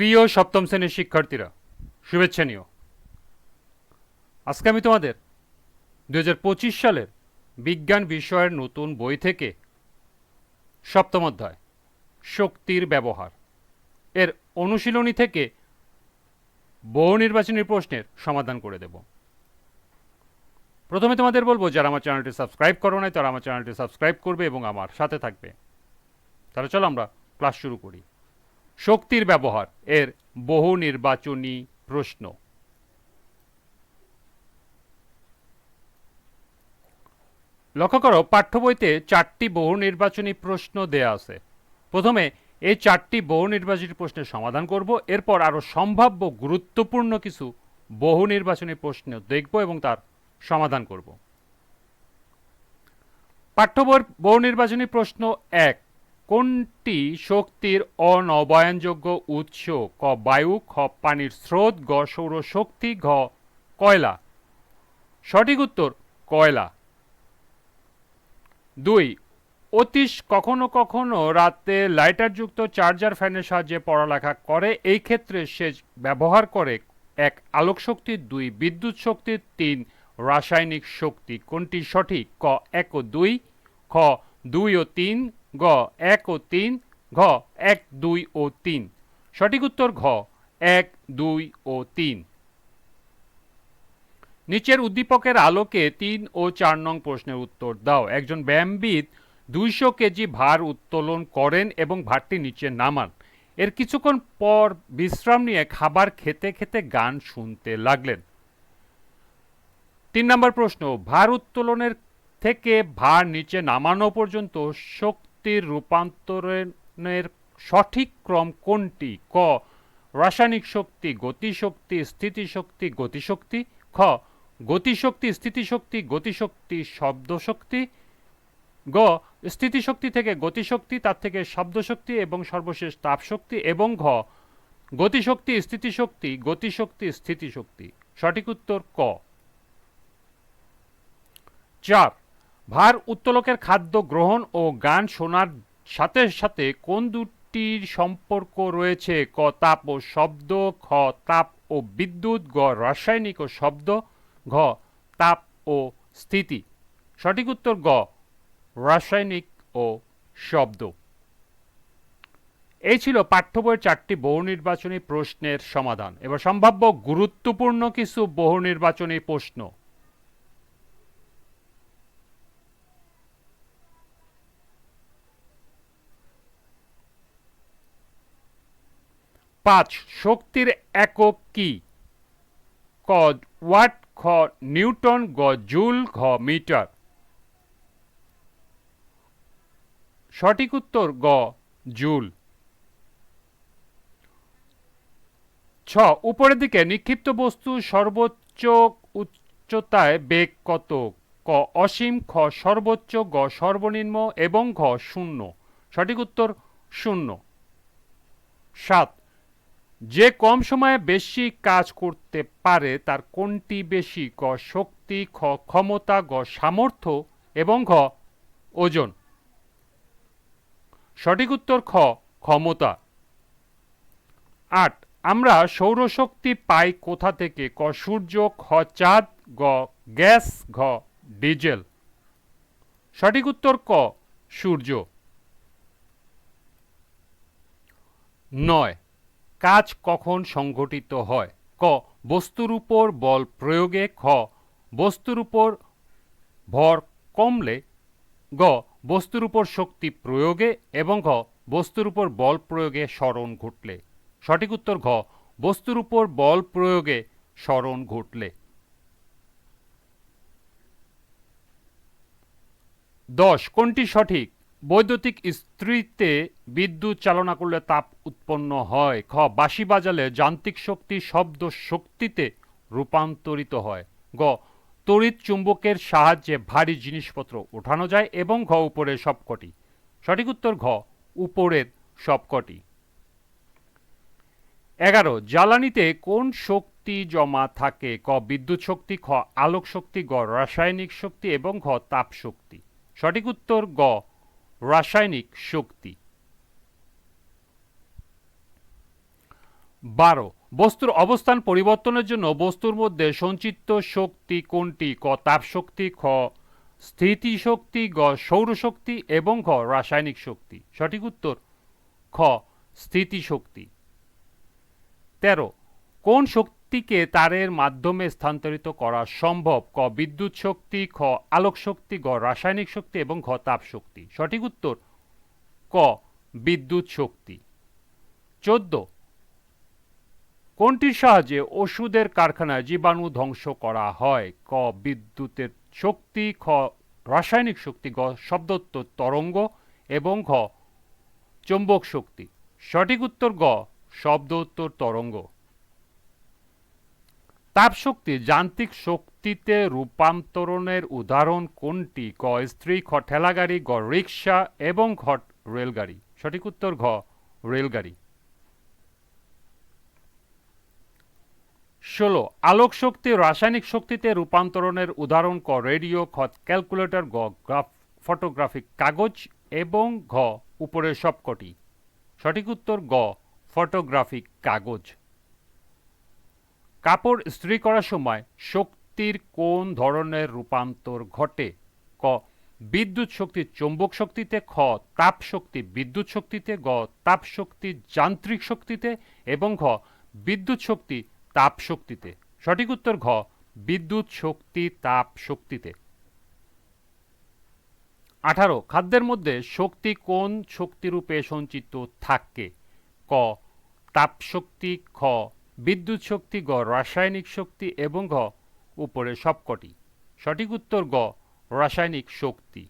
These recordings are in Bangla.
প্রিয় সপ্তম শ্রেণির শিক্ষার্থীরা, শুভেচ্ছা নিও। আজকে আমি তোমাদের দু হাজার পঁচিশ সালের বিজ্ঞান বিষয়ের নতুন বই থেকে সপ্তম অধ্যায়, শক্তির ব্যবহার এর অনুশীলনী থেকে বহু নির্বাচনী প্রশ্নের সমাধান করে দেব। প্রথমে তোমাদের বলব, যারা আমার চ্যানেলটি সাবস্ক্রাইব করো নাই, তারা আমার চ্যানেলটি সাবস্ক্রাইব করবে এবং আমার সাথে থাকবে। তাহলে চলো আমরা ক্লাস শুরু করি। শক্তির ব্যবহার, এর বহু নির্বাচনী প্রশ্ন। লক্ষ্য করো, পাঠ্য বইতে চারটি বহু নির্বাচনী প্রশ্ন দেয়া আছে। প্রথমে, এই চারটি বহু নির্বাচনী প্রশ্নের সমাধান করব, এরপর আরও সম্ভাব্য গুরুত্বপূর্ণ কিছু বহু নির্বাচনী প্রশ্ন দেখব এবং তার সমাধান করব। পাঠ্য বইয়ের বহু নির্বাচনী প্রশ্ন এক কোনটি শক্তির অনবায়নযোগ্য উৎস? ক, বায়ু, খ, পানির স্রোত, গ, সৌরশক্তি, ঘ, কয়লা? সঠিক উত্তর, কয়লা। দুই, অতীশ কখনো কখনো রাতে লাইটারযুক্ত চার্জার ফ্যানের সাহায্যে পড়ালেখা করে। এই ক্ষেত্রে সে ব্যবহার করে এক আলোক শক্তি দুই বিদ্যুৎ শক্তি, তিন রাসায়নিক শক্তি। কোনটি সঠিক? ক, এক ও দুই। খ, দুই ও তিন। গ এক ও তিন, ঘ, এক, দুই ও তিন। সঠিক উত্তর ঘ, এক, দুই ও তিন। নিচের উদ্দীপকের আলোকে তিন ও চার নং প্রশ্নের উত্তর দাও। একজন ব্যায়ামবিদ দুইশো কেজি ভার উত্তোলন করেন এবং ভারটি নিচে নামান। এর কিছুক্ষণ পর বিশ্রাম নিয়ে খাবার খেতে খেতে গান শুনতে লাগলেন। তিন নম্বর প্রশ্ন, ভার উত্তোলনের থেকে ভার নিচে নামানো পর্যন্ত শক্তির রূপান্তরণের সঠিক ক্রম কোনটি? ক, রাসায়নিক শক্তি, গতিশক্তি, স্থিতিশক্তি, গতিশক্তি। খ, গতিশক্তি, স্থিতিশক্তি, গতিশক্তি, শব্দশক্তি। গ, স্থিতিশক্তি থেকে গতিশক্তি, তার থেকে শব্দশক্তি এবং সর্বশেষ তাপশক্তি এবং ঘ, গতিশক্তি, স্থিতিশক্তি গতিশক্তি, স্থিতিশক্তি। সঠিক উত্তর ক। চার ভার উত্তোলকের খাদ্য গ্রহণ ও গান শোনার সাথে সাথে কোন দুটির সম্পর্ক রয়েছে? ক, তাপ ও শব্দ, খ, তাপ ও বিদ্যুৎ, গ, রাসায়নিক ও শব্দ, ঘ, তাপ ও স্থিতি। সঠিক উত্তর গ, রাসায়নিক ও শব্দ। এই ছিল পাঠ্য বইয়ের চারটি বহু নির্বাচনী প্রশ্নের সমাধান। এবার সম্ভাব্য গুরুত্বপূর্ণ কিছু বহু নির্বাচনী প্রশ্ন। পাঁচ, শক্তির একক কি? ক, ওয়াট, খ, নিউটন, গ, জুল, ঘ, মিটার। সঠিক উত্তর, গ, জুল। ছ, উপরের দিকে নিক্ষিপ্ত বস্তু সর্বোচ্চ উচ্চতায় বেগ কত ক, অসীম, খ, সর্বোচ্চ, গ, সর্বনিম্ন এবং ঘ, শূন্য। সঠিক উত্তর, শূন্য। সাত যে কম সময়ে বেশি কাজ করতে পারে, তার কোনটি বেশি? ক শক্তি, খ, ক্ষমতা, গ, সামর্থ্য এবং ঘ, ওজন। সঠিক উত্তর খ, ক্ষমতা। আট, আমরা সৌরশক্তি পাই কোথা থেকে? ক, সূর্য, খ, চাঁদ, গ, গ্যাস, ঘ, ডিজেল। সঠিক উত্তর ক, সূর্য। নয় কাজ কখন সংঘটিত হয়? ক, বস্তুর উপর বল প্রয়োগে, খ, বস্তুর উপর ভর কমলে, গ, বস্তুর উপর শক্তি প্রয়োগে এবং ঘ, বস্তুর উপর বল প্রয়োগে স্মরণ ঘটলে। সঠিক উত্তর ঘ, বস্তুর উপর বল প্রয়োগে স্মরণ ঘটলে। দশ, কোনটি সঠিক? বৈদ্যুতিক ইস্ত্রিতে বিদ্যুৎ চালনা করলে তাপ উৎপন্ন হয়। খ, বাঁশি বাজালে যান্ত্রিক শক্তি শব্দ শক্তিতে রূপান্তরিত হয়। গ, তড়িৎ চুম্বকের সাহায্যে ভারী জিনিসপত্র ওঠানো যায় এবং ঘ, উপরের সবকটি। সঠিক উত্তর ঘ, উপরের সবকটি। এগারো, জ্বালানিতে কোন শক্তি জমা থাকে? ক, বিদ্যুৎ শক্তি, খ, আলোক শক্তি, গ, রাসায়নিক শক্তি এবং ঘ, তাপ শক্তি। সঠিক উত্তর গ রাসায়নিক শক্তি। বারো, বস্তুর অবস্থান পরিবর্তনের জন্য বস্তুর মধ্যে সঞ্চিত শক্তি কোনটি? ক তাপ শক্তি খ, স্থিতিশক্তি, গ, সৌরশক্তি এবং ঘ, রাসায়নিক শক্তি। সঠিক উত্তর, খ, স্থিতিশক্তি। তেরো, কোন শক্তিকে তারের মাধ্যমে স্থানান্তরিত করা সম্ভব। ক, বিদ্যুৎ শক্তি, খ, আলোক শক্তি, গ, রাসায়নিক শক্তি এবং ঘ, তাপ শক্তি। সঠিক উত্তর? ক, বিদ্যুৎ শক্তি। চোদ্দ, কোনটির সাহায্যে ওষুধের কারখানায় জীবাণু ধ্বংস করা হয়? ক, বিদ্যুতের শক্তি, খ, রাসায়নিক শক্তি, গ শব্দোত্তর তরঙ্গ এবং ঘ, চৌম্বক শক্তি। সঠিক উত্তর? গ শব্দ উত্তর তরঙ্গ। তাপশক্তি যান্ত্রিক শক্তিতে রূপান্তরণের উদাহরণ কোনটি? ক, স্ত্রী, খ, ঠেলাগাড়ি, গ রিক্সা এবং ঘ, রেলগাড়ি। সঠিক উত্তর ঘ, রেলগাড়ি। ষোলো আলোক শক্তি রাসায়নিক শক্তিতে রূপান্তরণের উদাহরণ ক, রেডিও, খ, ক্যালকুলেটর, গ, গ্রাফ, ফটোগ্রাফিক কাগজ এবং ঘ, উপরের সবকটি। সঠিক উত্তর গ ফটোগ্রাফিক কাগজ। কাপড় ইস্ত্রি করার সময় শক্তির কোন ধরনের রূপান্তর ঘটে? ক, বিদ্যুৎ শক্তি চৌম্বক শক্তিতে, খ, তাপ শক্তি বিদ্যুৎ শক্তিতে, গ, তাপ শক্তি যান্ত্রিক শক্তিতে এবং ঘ, বিদ্যুৎ শক্তি তাপ শক্তিতে। সঠিক উত্তর ঘ, বিদ্যুৎ শক্তি তাপ শক্তিতে। আঠারো, খাদ্যের মধ্যে শক্তি কোন শক্তিরূপে সঞ্চিত থাকে? ক, তাপ শক্তি, খ বিদ্যুৎ শক্তি গ, রাসায়নিক শক্তি এবং ঘ উপরে সবকটি। সঠিক উত্তর গ, রাসায়নিক শক্তি।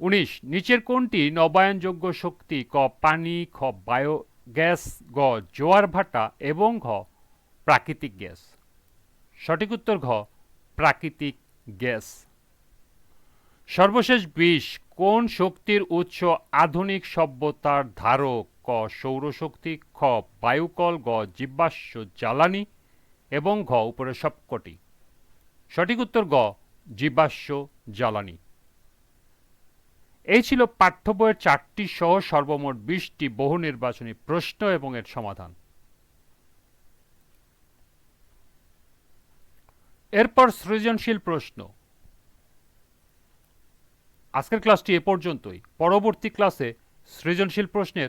উনিশ, নিচের কোনটি নবায়নযোগ্য শক্তি? ক, পানি, খ, বায়োগ্যাস, গ, জোয়ার ভাটা এবং ঘ, প্রাকৃতিক গ্যাস। সঠিক উত্তর ঘ, প্রাকৃতিক গ্যাস। সর্বশেষ বিশ, কোন শক্তির উৎস আধুনিক সভ্যতার ধারক? ক সৌরশক্তি, খ বায়ুকল, গ জীবাশ্ম জ্বালানি এবং ঘ উপরে সবকটি সঠিক উত্তর গ, জীবাশ্ম জ্বালানি। এই ছিল পাঠ্য বইয়ের চারটি সহ সর্বমোট বিশটি বহু নির্বাচনী প্রশ্ন এবং এর সমাধান। এরপর সৃজনশীল প্রশ্ন। আজকের ক্লাসটি এ পর্যন্তই। পরবর্তী ক্লাসে সৃজনশীল প্রশ্নের